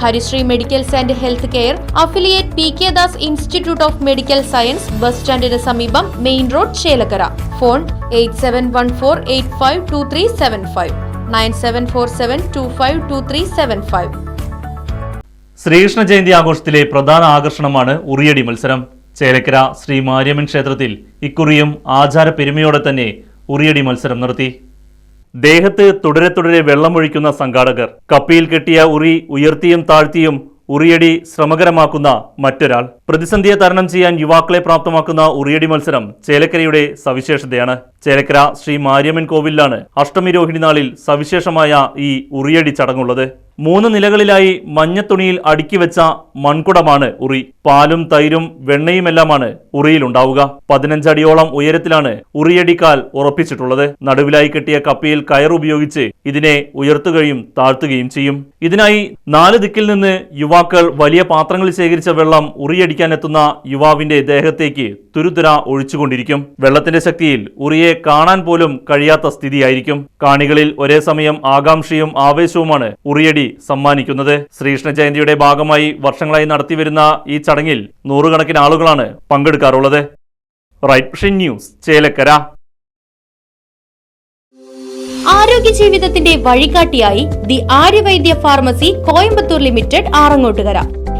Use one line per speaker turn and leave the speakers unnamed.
Harisree medicals and health care affiliate P K Das institute of medical science bus സ്റ്റാൻഡിന് സമീപം main road Chelakkara. Phone eight seven one four eight five two three seven five. Nine seven four seven two five two three seven five.
Sreekrishna Jayanthi ആഘോഷത്തിലെ പ്രധാന ആകർഷണമാണ് ഉറിയടി മത്സരം. ചേലക്കര ശ്രീ മാര്യമ്മൻ ക്ഷേത്രത്തിൽ ഇക്കുറിയും ആചാര പെരുമയോടെ തന്നെ ഉറിയടി മത്സരം നടത്തി. ദേഹത്ത് തുടരെ തുടരെ വെള്ളമൊഴിക്കുന്ന സംഘാടകർ കപ്പിയിൽ കെട്ടിയ ഉറി ഉയർത്തിയും താഴ്ത്തിയും ഉറിയടി ശ്രമകരമാക്കുന്ന മറ്റൊരാൾ. പ്രതിസന്ധിയെ തരണം ചെയ്യാൻ യുവാക്കളെ പ്രാപ്തമാക്കുന്ന ഉറിയടി മത്സരം ചേലക്കരയുടെ സവിശേഷതയാണ്. ചേലക്കര ശ്രീ മാരിയമ്മൻ കോവിലാണ് അഷ്ടമി രോഹിണി നാളിൽ സവിശേഷമായ ഈ ഉറിയടി ചടങ്ങുള്ളത്. മൂന്ന് നിലകളിലായി മഞ്ഞത്തുണിയിൽ അടുക്കി വെച്ച മൺകുടമാണ് ഉറി. പാലും തൈരും വെണ്ണയുമെല്ലാമാണ് ഉറിയിലുണ്ടാവുക. പതിനഞ്ചടിയോളം ഉയരത്തിലാണ് ഉറിയടിക്കാൽ ഉറപ്പിച്ചിട്ടുള്ളത്. നടുവിലായി കെട്ടിയ കപ്പിയിൽ കയർ ഉപയോഗിച്ച് ഇതിനെ ഉയർത്തുകയും താഴ്ത്തുകയും ചെയ്യും. ഇതിനായി നാല് ദിക്കിൽ നിന്ന് യുവാക്കൾ വലിയ പാത്രങ്ങളിൽ ശേഖരിച്ച വെള്ളം ഉറിയടിക്കാൻ എത്തുന്ന യുവാവിന്റെ ദേഹത്തേക്ക് തുരുതുര ഒഴിച്ചുകൊണ്ടിരിക്കും. വെള്ളത്തിന്റെ ശക്തിയിൽ ഉറിയെ കാണാൻ പോലും കഴിയാത്ത സ്ഥിതിയായിരിക്കും. കാണികളിൽ ഒരേ സമയം ആകാംക്ഷയും ആവേശവുമാണ് ഉറിയടി സമ്മാനിക്കുന്നത്. ശ്രീകൃഷ്ണ ജയന്തിയുടെ ഭാഗമായി വർഷങ്ങളായി നടത്തിവരുന്ന ഈ ചടങ്ങിൽ നൂറുകണക്കിന് ആളുകളാണ് പങ്കെടുക്കാറുള്ളത്. Right vision news Chelakkara.
ആരോഗ്യ ജീവിതത്തിന്റെ വഴികാട്ടിയായി the Aryavaidya pharmacy Coimbatore limited Arangottukara.